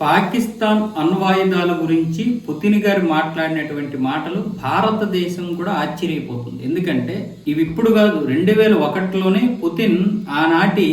పాకిస్తాన్ అణ్వాయుధాల గురించి పుతిన్ గారు మాట్లాడినటువంటి మాటలు భారతదేశం కూడా ఆశ్చర్యపోతుంది. ఎందుకంటే ఇవి ఇప్పుడు కాదు రెండు వేల ఒకటిలోనే పుతిన్ ఆనాటి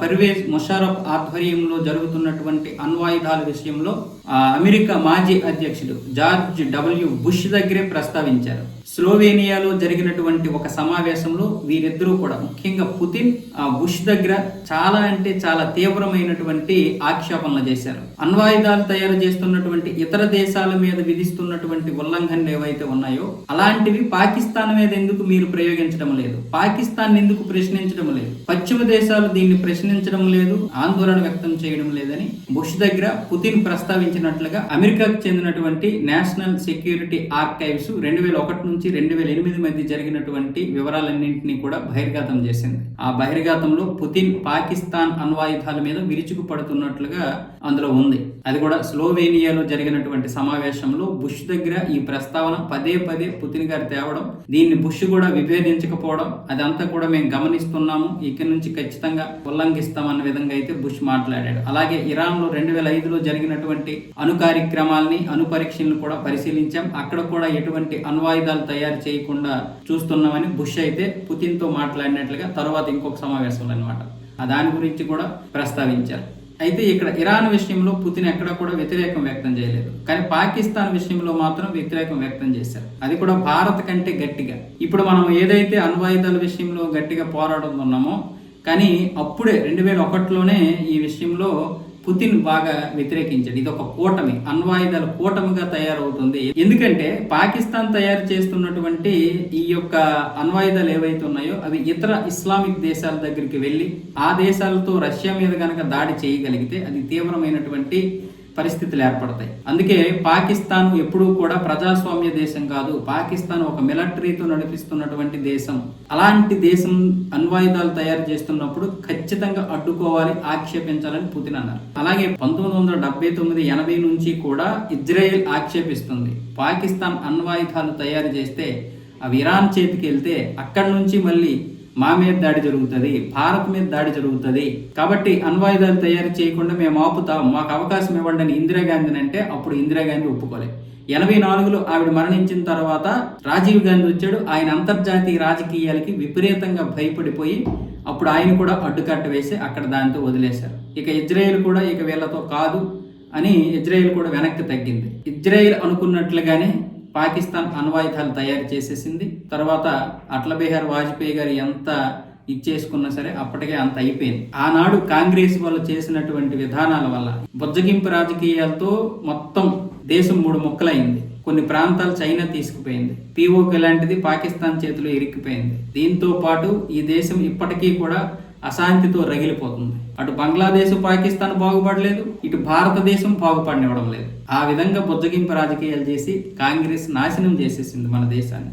పర్వేజ్ ముషారఫ్ ఆధ్వర్యంలో జరుగుతున్నటువంటి అణ్వాయుధాల విషయంలో ఆ, అమెరికా మాజీ అధ్యక్షుడు జార్జ్ డబ్ల్యూ బుష్ దగ్గరే ప్రస్తావించారు. స్లోవేనియాలో జరిగినటువంటి ఒక సమావేశంలో వీరిద్దరూ కూడా ముఖ్యంగా పుతిన్ ఆ బుష్ దగ్గర చాలా అంటే చాలా తీవ్రమైనటువంటి ఆక్షేపణలు చేశారు. అణ్వాయుధాలు తయారు చేస్తున్నటువంటి ఇతర దేశాల మీద విధిస్తున్నటువంటి ఉల్లంఘనలు ఏవైతే ఉన్నాయో అలాంటివి పాకిస్తాన్ మీద ఎందుకు మీరు ప్రయోగించడం లేదు? పాకిస్తాన్ ఎందుకు ప్రశ్నించడం లేదు? పశ్చిమ దేశాలు దీన్ని ప్రశ్నించడం లేదు ఆందోళన వ్యక్తం చేయడం లేదని బుష్ దగ్గర పుతిన్ ప్రస్తావించినట్లుగా అమెరికాకు చెందినటువంటి నేషనల్ సెక్యూరిటీ ఆర్కైవ్స్ రెండు వేల ఒకటి నుంచి రెండు వేల ఎనిమిది మధ్య జరిగినటువంటి వివరాలన్నింటినీ కూడా బహిర్గతం చేసింది. ఆ బహిర్గతంలో పుతిన్ పాకిస్తాన్ అణ్వాయుధాల మీద విరుచుకు పడుతున్నట్లుగా అందులో ఉంది. అది కూడా స్లోవేనియాలో జరిగినటువంటి సమావేశంలో బుష్ దగ్గర ఈ ప్రస్తావన పదే పదే పుతిన్ గారు తేవడం దీన్ని బుష్ కూడా విభేదించకపోవడం అదంతా కూడా మేము గమనిస్తున్నాము. ఇక్కడి నుంచి ఖచ్చితంగా ఉల్లంఘిస్తామన్న విధంగా అయితే బుష్ మాట్లాడాడు. అలాగే ఇరాన్లో రెండు వేల ఐదులో జరిగినటువంటి అణు కార్యక్రమాల్ని అణు పరీక్షలను కూడా పరిశీలించాం. అక్కడ కూడా ఎటువంటి అణ్వాయుధాలు తయారు చేయకుండా చూస్తున్నామని బుష్ అయితే పుతిన్తో మాట్లాడినట్లుగా తర్వాత ఇంకొక సమావేశంలో అనమాట దాని గురించి కూడా ప్రస్తావించారు. అయితే ఇక్కడ ఇరాన్ విషయంలో పుతిన్ ఎక్కడ కూడా వ్యతిరేకం వ్యక్తం చేయలేదు. కానీ పాకిస్తాన్ విషయంలో మాత్రం వ్యతిరేకం వ్యక్తం చేశారు. అది కూడా భారత్ కంటే గట్టిగా. ఇప్పుడు మనం ఏదైతే అణ్వాయుధాల విషయంలో గట్టిగా పోరాడుతున్నామో కానీ అప్పుడే రెండు వేల ఒకటిలోనే ఈ విషయంలో పుతిన్ బాగా వ్యతిరేకించాడు. ఇది ఒక కూటమి అణ్వాయుధాల కూటమిగా తయారవుతుంది. ఎందుకంటే పాకిస్తాన్ తయారు చేస్తున్నటువంటి ఈ యొక్క అణ్వాయుధాలు ఏవైతే ఉన్నాయో అవి ఇతర ఇస్లామిక్ దేశాల దగ్గరికి వెళ్ళి ఆ దేశాలతో రష్యా మీద కనుక దాడి చేయగలిగితే అది తీవ్రమైనటువంటి పరిస్థితులు ఏర్పడతాయి. అందుకే పాకిస్తాన్ ఎప్పుడూ కూడా ప్రజాస్వామ్య దేశం కాదు పాకిస్తాన్ ఒక మిలిటరీతో నడిపిస్తున్నటువంటి దేశం. అలాంటి దేశం అణ్వాయుధాలు తయారు చేస్తున్నప్పుడు ఖచ్చితంగా అడ్డుకోవాలి ఆక్షేపించాలని పుతిన్ అన్నారు. అలాగే పంతొమ్మిది వందల డెబ్బై తొమ్మిది ఎనభై నుంచి కూడా ఇజ్రాయెల్ ఆక్షేపిస్తుంది. పాకిస్తాన్ అణ్వాయుధాలు తయారు చేస్తే అవి ఇరాన్ చేతికి వెళ్తే అక్కడి నుంచి మళ్ళీ మా మీద దాడి జరుగుతుంది భారత్ మీద దాడి జరుగుతుంది. కాబట్టి అణ్వాయుధాలు తయారు చేయకుండా మేము ఆపుతాం మాకు అవకాశం ఇవ్వండి అని ఇందిరాగాంధీని అంటే అప్పుడు ఇందిరాగాంధీ ఒప్పుకోలేదు ఎనభై నాలుగులో ఆవిడ మరణించిన తర్వాత రాజీవ్ గాంధీ వచ్చాడు. ఆయన అంతర్జాతీయ రాజకీయాలకి విపరీతంగా భయపడిపోయి అప్పుడు ఆయన కూడా అడ్డుకట్ట వేసి అక్కడ దాంతో వదిలేశారు. ఇక ఇజ్రాయెల్ కూడా ఇక వీళ్ళతో కాదు అని ఇజ్రాయెల్ కూడా వెనక్కి తగ్గింది. ఇజ్రాయెల్ అనుకున్నట్లుగానే పాకిస్తాన్ అణ్వాయుధాలు తయారు చేసేసింది. తర్వాత అటల్ బిహార్ వాజ్పేయి గారు ఎంత ఇచ్చేసుకున్నా సరే అప్పటికే అంత అయిపోయింది. ఆనాడు కాంగ్రెస్ వాళ్ళు చేసినటువంటి విధానాల వల్ల బుజ్జగింపు రాజకీయాలతో మొత్తం దేశం మూడు ముక్కలైంది. కొన్ని ప్రాంతాలు చైనా తీసుకుపోయింది. పీఓకి లాంటిది పాకిస్తాన్ చేతిలో ఇరిక్కిపోయింది దీంతో పాటు ఈ దేశం ఇప్పటికీ కూడా అశాంతితో రగిలిపోతుంది. అటు బంగ్లాదేశ్ పాకిస్తాన్ బాగుపడలేదు ఇటు భారతదేశం బాగుపడినివ్వడం లేదు. ఆ విధంగా బుజ్జగింపు రాజకీయాలు చేసి కాంగ్రెస్ నాశనం చేసేసింది మన దేశాన్ని.